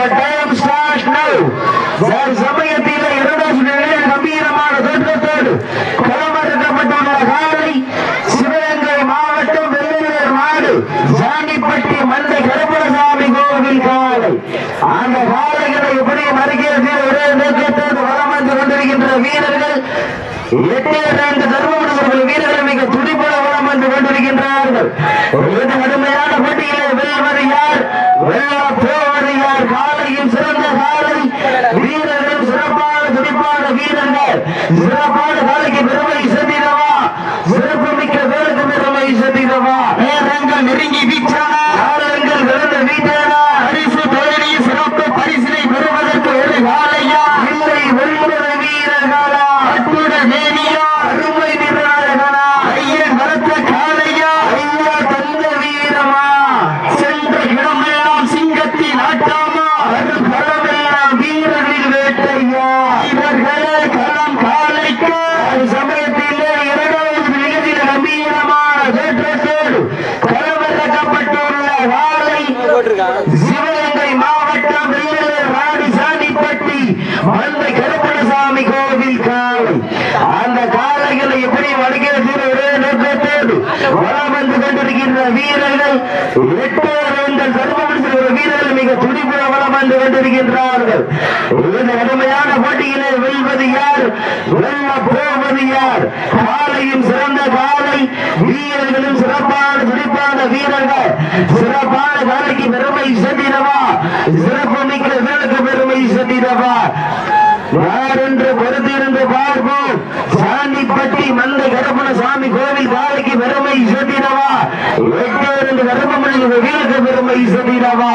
Your time start now வேறு சமயத்தில் இரண்டாவது நிலையில் கம்பீரமான தோற்றத்தோடு களமிறக்கப்பட்டுள்ள காலை சிவகங்கை மாவட்டம் வெள்ளையர் நாடு ஜாண்டிப்பட்டி மந்தை கருப்பசாமி கோவில் காலை. அந்த காலைகளை எப்படி மறுக்கிறது ஒரே நோக்கத்தோடு வளம் வந்து கொண்டிருக்கின்ற வீரர்கள் எட்டு இரண்டு தர்மபுரம் வீரர்கள் மிக துடிப்புட வளம் வந்து கொண்டிருக்கின்றார்கள். ஒரு கடுமையான போட்டியிலே வெல்வது சாதனையும் சிறந்த சாதனை வீரர்களும் சிறப்பான துடிப்பான வீரர்கள். சிறப்பான காலைக்கு பெருமை சென்றிடவா சிறப்பு மிக்க வேலுக்கு பெருமை சென்றிடவா நேரங்கள் நெருங்கி வீச்சான காலங்கள் விழுந்த வீட்டான பரிசு தொழிலை சிறப்பு பரிசினை பெறுவதற்கு ஒரு காலையா இல்லை வெல்லுற வீரர்களா அற்புத மேனியா அருமை நிறார்களா ஐயன் வளர்த்த காலையா ஐயா தந்த வீரமா சென்ற இடமெல்லாம் சிங்கத்தின் ஆட்டாமா அது களமெல்லாம் வீரர்களின் வேட்டையா இவர்களே களம் காலைக்கு அது சமயத்திலே இரண்டாவது நிகழ்ச்சியில் கம்பீரமான தோற்றத்தோடு களமிறக்கப்பட்டுள்ள காலை சிவகங்கை மாவட்டம் ராணிசாமிப்பட்டி ராணி கருப்பணசாமி கோவில் காலை அந்த காளைகளை எப்படி வருகிறது ஒரே நோக்கத்தோடு வளம் வந்து கொண்டிருக்கின்ற வீரர்கள் எட்டு வேந்தல் மிக துடிப்புற வளம் வந்து கொண்டிருக்கின்றார்கள். இந்த கடுமையான போட்டியிலே வெல்வது யார்? வெல்ல போவது யார்? காலையும் சிறந்த காலை வீரர்களும் சிறப்பான துடிப்பான வீரர்கள். சிறப்பான காலைக்கு பெருமை சென்றிடவா சிறப்பு மிக்க வீரருக்கு பெருமை சென்றிடவா யார் என்று பொறுத்திருந்து பார்ப்போம் சாண்டிப்பட்டி மந்தை கருப்பண சாமி கோவில் காலைக்கு பெருமை சென்றிடவா எட்டு இருந்து கருப்பமணி வீருக்கு பெருமை சென்றிடவா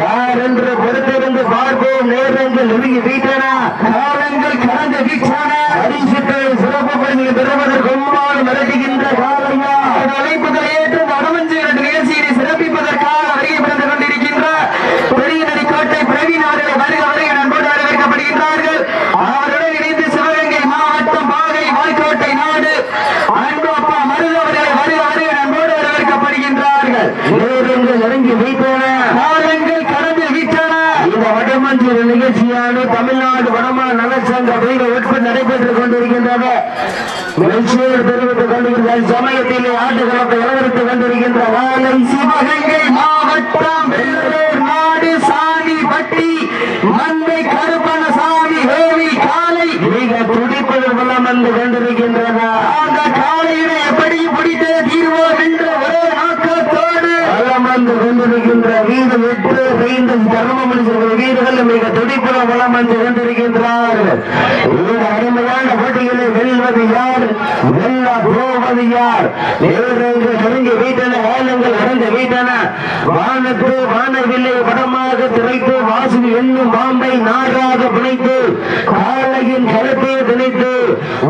யார் என்று பொறுத்திருந்து பார்ப்போம் நேரங்கள் நெருங்கி வீட்டன காலங்கள் கடந்த வீட்டான அரிசிட்டு சிறப்பு பணியை பெறுவதற்கு கொம்பாடு மிரட்டுகின்ற காலையா அழைப்புதல் ஏற்று வடமஞ்சு நிகழ்ச்சியை சிறப்பிப்பதற்காக வருகை புரிந்து கொண்டிருக்கின்ற பெரியநடி கோட்டை பிரவீன் அவர்களை வருக வருக நண்போடு வரவேற்கப்படுகின்றார்கள் அவருடன் இணைந்து சிவகங்கை மாவட்டம் பாகை வாய்க்கோட்டை நாடு அன்பு அப்பா மருது அவர்களை வருக வருக நண்போடு வரவேற்கப்படுகின்றார்கள் நெருங்கி வைத்தன காலங்கள் கடந்து விட்டன இந்த வடமஞ்சு நிகழ்ச்சியானது தமிழ்நாடு வடமா நலச்சங்க பிரிவு உட்பட்டு நடைபெற்றுக் கொண்டிருக்கின்றது. நிகழ்ச்சியோடு தெரிவித்துக் சமயத்தில் ஆட்டுகளத்தை இளவரத்துக் கொண்டிருக்கின்ற வாழை சிவகங்கை மாவட்டம் வெள்ளூர் நாடு சாமி பட்டி மந்தை கருப்பணசாமி கோவில் காலை மிக துடிப்பது வளம் வந்து கொண்டிருக்கின்றன. அந்த எப்படி பிடித்து தீர்வோம் என்ற ஒரே நோக்கத்தோடு வளம் வந்து கொண்டிருக்கின்ற வீடு விட்டு ஐந்து தர்மமணி வீடுகள் மிக துடிப்புற வளம் வந்து கொண்டிருக்கின்றார்கள். இந்த அருமையான போட்டிகளை வெல்வது யார்? வெல்ல போவது யார்? நேரங்கள் நெருங்கி வீட்டன ஏலங்கள் நடந்து வீட்டன. வானத்து வானவில்லை படமாக திரைத்து வாசு என்னும் பாம்பை நாராக பிணைத்து காலையின் கருத்தை திணைத்து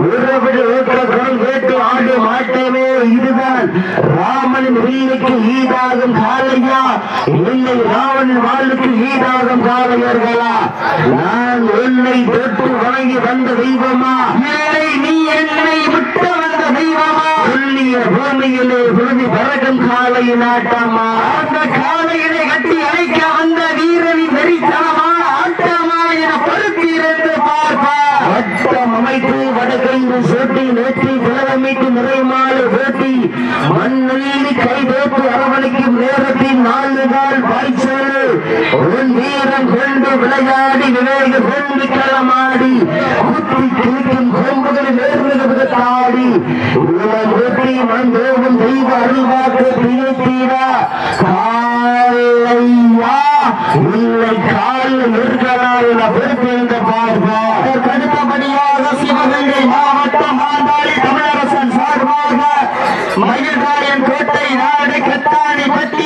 உறவிடு ஊக்கடம் கேட்டு ஆடு மாட்டமே இதுதான் ராமனின் வில்லுக்கு ஈடாகும் காலையா இல்லை ராவணன் வாழ்வுக்கு ஈடாகும் காலையர்களா நான் உன்னை தொட்டு வணங்கி வந்ததை தெய்வமா? இல்லை நீ என்னை விட்டு வந்த தெய்வமா? சொல்லிய பூமியிலே விழுதி பறக்கும் காலையின் ஆட்டமா அந்த காலையினை கட்டி அழைக்க வந்த வீரனின் வெறித்தனமான ஆட்டமா என பொறுத்தி இருந்து பார்ப்பா. வட்டம் அமைத்து வடகைந்து சூட்டி நேற்றி கிழமைத்து நிறைமாறு போட்டி மண்ணெல்லி கைதோப்பு அரவணைக்கும் நேரத்தின் நாலு நாள் பாய்ச்சல் உன் வீரம் கொண்டு விளையாடி விவேக கொண்டு களமாடி குத்தி கிழிக்கும் கொம்புகள் நேர்மிகு தாடி உலகம் வெற்றி மந்தோகும் தெய்வ அருள்வாக்கு பிழைத்தீரா காலையா இல்லை கால் நிற்கலா என பொறுப்பிருந்த பார்ப்பா அடுத்தபடியாக சிவகங்கை மாவட்டம் மாதாளி தமிழரசன் சார்பாக மயில்ராயன் கோட்டை நாடு கத்தாணி பட்டி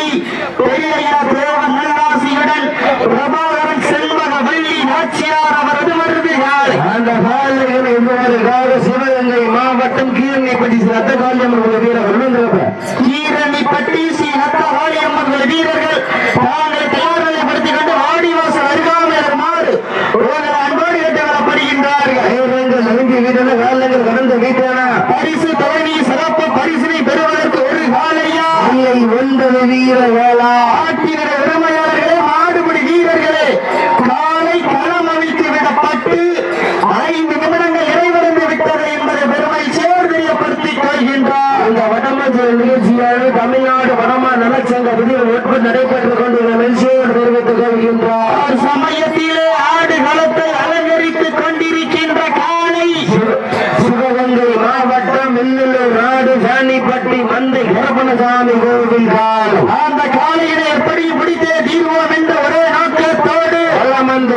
என்பதற்காக சிவகங்கை மாவட்டம் கீரணிப்பட்டி ஸ்ரீ ரத்த காளியம்மன் வீரர்கள் கீரணிப்பட்டி ஸ்ரீ ரத்த காளியம்மன் வீரர்கள் தாங்கள் தயார்நிலைப்படுத்திக் கொண்டு வாடிவாசல் அருகாமல் வருமாறு உங்கள் அன்போடு கேட்டு வரப்படுகின்றார்கள் வீரர்கள் கடந்த வீட்டான பரிசு தலைவி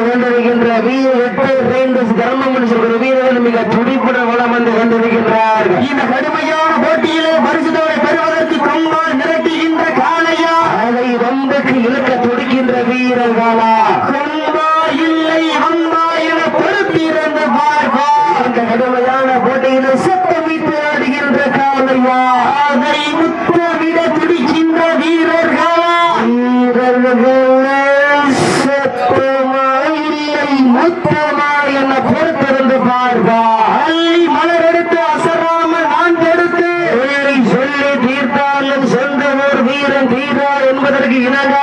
கொண்டிருக்கின்ற வீர எட்டு ஐந்து தர்மம் சொல்கிற வீரர்கள் மிக துடிப்புடன் வளம் வந்து கொண்டிருக்கின்றார். இந்த கடுமையான போட்டியிலே பரிசுதோரை பெறுவதற்கு கம்மால் நிரட்டுகின்ற காலையா அதை ரொம்பக்கு இழுக்க துடிக்கின்ற வீரர் காலா? கம்பா இல்லை அம்பா என பொறுத்திருந்த பார்வா இந்த கடுமையான போட்டியிலே சத்தமிட்டு ஆடுகின்ற காலையா அதை முத்து அவருக்கு இணங்க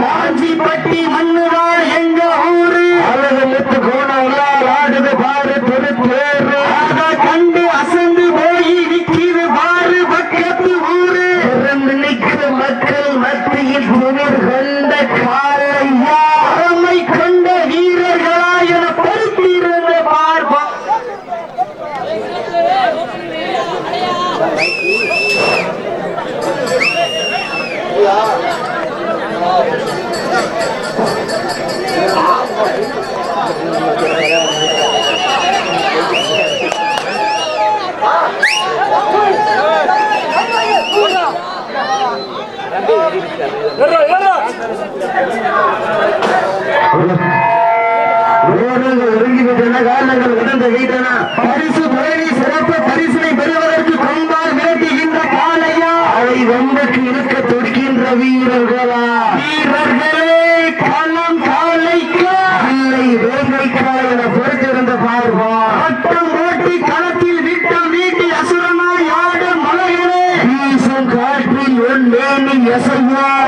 காஞ்சிப்பட்டி மண்ணுவாழ் Yes, I was.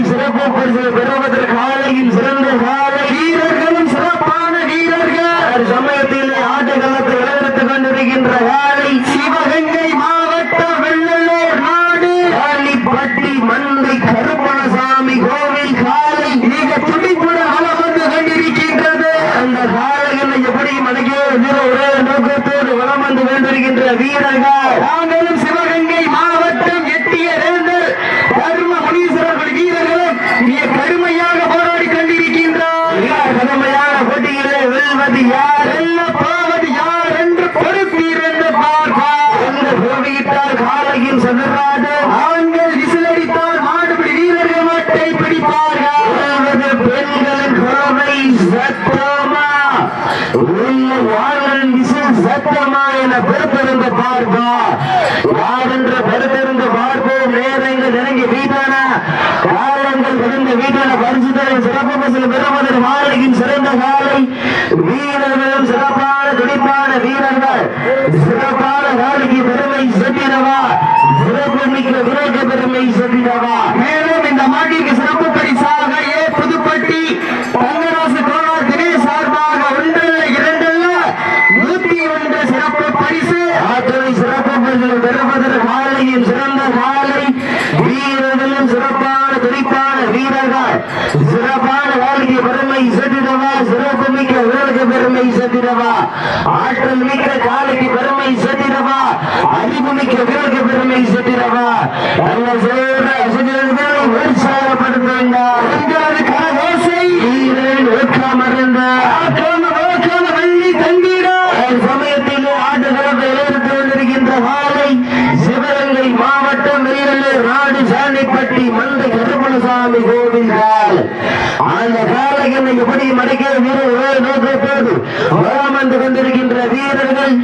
சிறப்பு பரிசு பெறுவதற்கு யார் வெல்ல போவது யார் என்று பொறுத்திருந்து பார்ப்பார். எந்த கோவியிட்டால் காலையில் சென்றாடு ஆண்கள் விசிலடித்தால் மாடுபிடி வீரர்கள் மட்டை பிடிப்பார்கள். பெண்களின் குறவை சத்தமா? உள்ள வாழ்களின் விசில் சத்தமா என பெருத்திருந்து பார்ப்பா யாரென்று பெருத்திருந்து பார்ப்போம். நேரங்கள் நெருங்கி வீட்டான காலங்கள் விழுந்த வீட்டான பரிசுத்தலின் சிறப்பு பசில் பெறுவதில் சிறந்த காலை. வீரர்களும் சிறப்பான துடிப்பான வீரர்கள். சிறப்பான காலைக்கு பெருமை சென்றிடவா சிறப்பு மிக்க விரோக பெருமை செட்டிடவா மேலும் இந்த மாட்டிற்கு சிறப்பு பரிசாக ஏ புதுப்பட்டி தங்கராசு கோனார் தினேஷ் சார்பாக ஒன்றல்ல இரண்டல்ல நூத்தி ஒன்று சிறப்பு பரிசு ஆற்றலை சிறப்பு பரிசு பெறுவதற்கு காலையின் சிறந்த காலை வீரர்களும் சிறப்பான துடிப்பான வீரர்கள் சிறப்பான வாழ்க்கை பெருமை செட்டிடவா சிறப்பு மிக்க வீரக பெருமை செட்டிடவா ஆற்றல் மிக்க காலைக்கு பெருமை செட்டிடவா? அறிவு மிக்க வீரக பெருமை செட்டிடவா? நல்ல சேர அசைஞர்களை உற்சாகப்படுத்துங்க உங்களது கரகோசை. வீரன் ஒற்காமருந்த ஆக்காம ஓக்காம வெள்ளி தங்கிட சமயத்தில் ஆண்டுகளத்தை எடுத்து கொண்டிருக்கின்ற மாலை சிவகங்கை மாவட்டம் வெள்ளலூர் நாடு சாணிப்பட்டி மந்தை கருப்பணசாமி கோவிந்தால் அந்த எப்படி மடிக்கிற வீரர்கள் நோக்கத்தோடு வளம் வந்து கொண்டிருக்கின்ற வீரர்கள்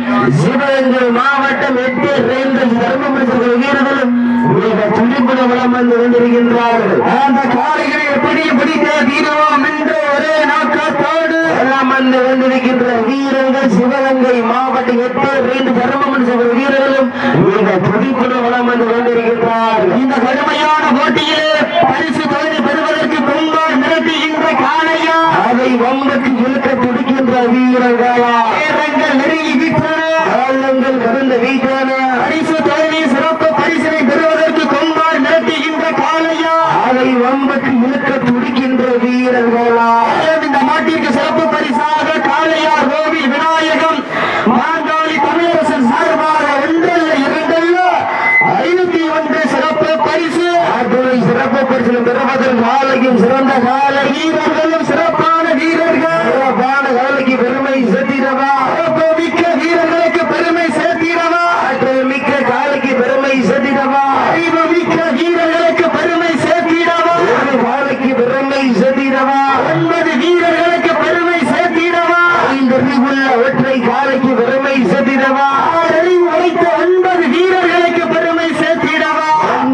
சிவகங்கை மாவட்டம் எட்டு ரேந்தல் தர்மபுரி வீரர்களும் மிக துடிப்புட வளம் வந்து கொண்டிருக்கின்றார்கள். அந்த காளைகளை எப்படி பிடிக்க தீருவோம் என்ற ஒரே நோக்கத்தோடு எல்லாம் வந்து கொண்டிருக்கின்ற வீரர்கள் சிவகங்கை மாவட்டம் எட்டு ரெண்டு தர்மமன் வீரர்களும் மிக துடிப்புட வளம் வந்து கொண்டிருக்கின்றார்கள். இந்த கடுமையான போட்டியிலே அதை வம்புக்கு இழுக்க துடிக்கின்ற வீரர்களா? நேரங்கள் நெருங்கி விட்டன? காலங்கள் கடந்த வீட்டான? பரிசு தொகுதி சிறப்பு பரிசினை பெறுவதற்கு கொம்பால் மிரட்டுகின்ற காளையா? அதை வம்புக்கு இழுக்க துடிக்கின்ற வீரர்களா? இந்த மாட்டிற்கு சிறப்பு பரிசாக காளையார் கோவில் விநாயகம் மாங்காளி தமிழரசன் சார்பாக ஒன்றல்ல இரண்டல்ல ஐநூத்தி ஒன்று சிறப்பு பரிசு. ஆற்றுரை சிறப்பு பரிசிலும் பெறுவதற்கு காலையும் சிறந்த காலை. வீரர்களும் சிறப்பான வீரர்கள் சிறப்பான காலைக்கு பெருமை செட்டிடவா மிக்க வீரர்களுக்கு பெருமை சேர்த்திடவா ஆற்றல் மிக்க காலைக்கு பெருமை செட்டிடவா அறிவு மிக்க வீரர்களுக்கு பெருமை சேர்த்திடவா ஒரு காலைக்கு பெருமை செட்டிடவா ஒன்பது வீரர்களுக்கு பெருமை சேர்த்திடவா ஐந்து அறிவுள்ள ஒற்றை காலைக்கு பெருமை செட்டிடவா ஆறறிவு வைத்த ஒன்பது வீரர்களுக்கு பெருமை சேர்த்திடவா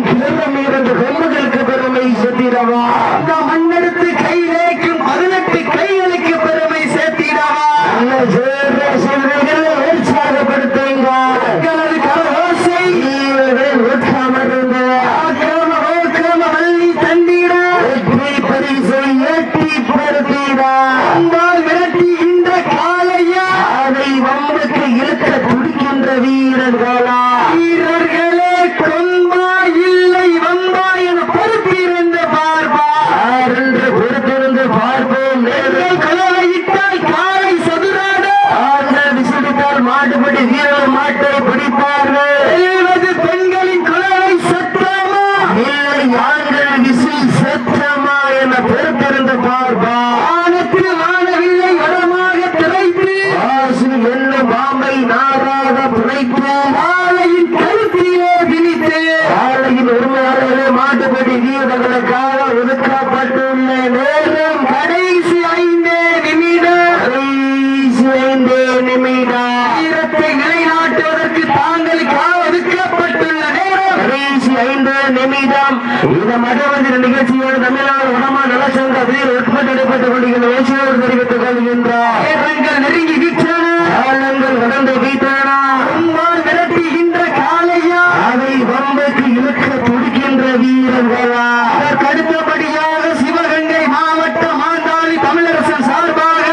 கிழமை இரண்டு கொம்புகளுக்கு பெருமை செட்டிடவா அந்த மண்ணெடுத்து கை நேக்கும் பதினெட்டு கைகளுக்கு பெருமை சேர்த்திடவா நல்ல சேர சிறுவர்களை உற்சாகப்படுத்துங்க எங்களது கரகோசை வீரர்கள் உற்சாகமிருந்த ஆக்கிரம ஓக்கிரம வள்ளி தந்திட வெற்றி பரிசை எட்டி படுத்திடா அன்பால் விரட்டி இந்த காலையா அதை வம்புக்கு இழுக்க துடிக்கின்ற வீரர்களா வீரர்களே கொம்பா இல்லை வம்பா என பொறுத்திருந்து பார்ப்பா யாரென்று பொறுத்திருந்து பார்ப்போம் நேரில் எங்கள் கலவையிட்டால் காலை சதுராட ஆண்கள் விசிடித்தால் மாட்டுப்படி வீரர் மாட்டை பிடிப்பார்கள் எழுவது பெண்களின் குலவை சத்தமா இல்லை ஆண்கள் விசில் சத்தமா என பொறுத்திருந்து பார்ப்பா. வானத்தில் வானவில்லை வளமாக திரைத்து ஆசு என்னும் பாம்பை நாராக பிழைத்து காலையின் கருத்திலே விழித்து. காலையில் உரிமையாளர்களே மாட்டுப்படி வீரர்களுக்காக ஒதுக்கப்பட்டுள்ள. நேரம் கடைசி ஐந்தே நிமிடம். கடைசி ஐந்தே நிமிடம். வீரத்தை நிலைநாட்டுவதற்கு தாங்களுக்காக ஒதுக்கப்பட்டுள்ள நேரம். கடைசி ஐந்து நிமிடம். இந்த மதவந்திர நிகழ்ச்சியோடு தமிழ்நாடு நடைபெற்றுக் கொண்டிருக்கிற வேசியோடு தெரிவித்துக் கொள்கின்றார் நேரங்கள் நெருங்கி விட்டன காலங்கள் கடந்து வீட்டானா உம்மால் விரட்டுகின்ற காலையா அதை வம்புக்கு இழுக்க துடிக்கின்ற வீரர்களா அதற்கு அடுத்தபடியாக சிவகங்கை மாவட்டம் மாந்தாளி தமிழரசன் சார்பாக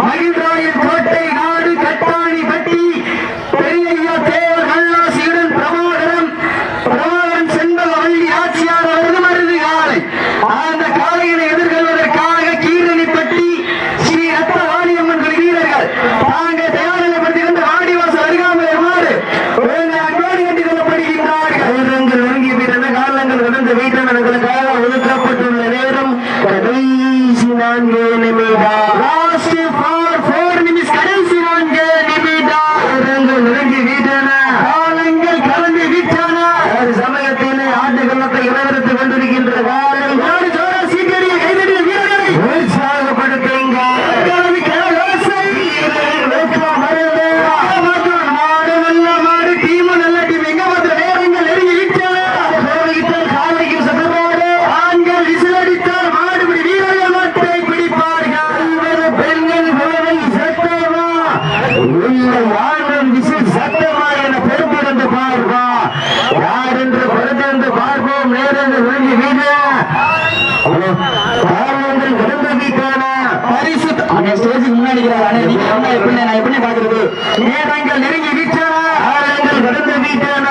மகிழ்ராயன் கோட்டை நாடு கட்டாணி பட்டி பெரியய்யா தேவர் நல்லாசியுடன் பிரபாகரன் பிரபாகரன் செண்பகவல்லி ஆட்சியார் அவரது மருது காலை அந்த காலையினை எதிர்கொள்வதற்காக கீரணிப்பட்டி ஸ்ரீ ரத்த வாணியம்மன் குழு வீரர்கள் தாங்கள் தயாரிப்படுத்தியிருந்த வாடிவாசல் அருகாமல் வருமாறு உங்களை அன்போடு கேட்டுக் கொள்ளப்படுகின்றார்கள் ஆயிரங்கள் நெருங்கி விட்டன காலங்கள் கடந்த வீட்டனர்களுக்காக ஒதுக்கப்பட்டுள்ள உங்கள் வாழ்வின் விசி சட்டமா என பெருமிடந்து பார்ப்போம் யார் என்று பிறந்தென்று பார்ப்போம் நேரென்று விளங்கி வீங்க பாவங்கள் விரும்பதிக்கான பரிசு. அந்த ஸ்டேஜுக்கு முன்னாடி எப்படி? நான் எப்படி பாக்குறது நேரங்கள் நெருங்கி விட்டன ஆரங்கள் கடந்து விட்டன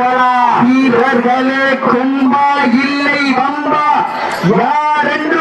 வீரர்களா வீரர்களே கும்பா இல்லை வம்பா யார் என்று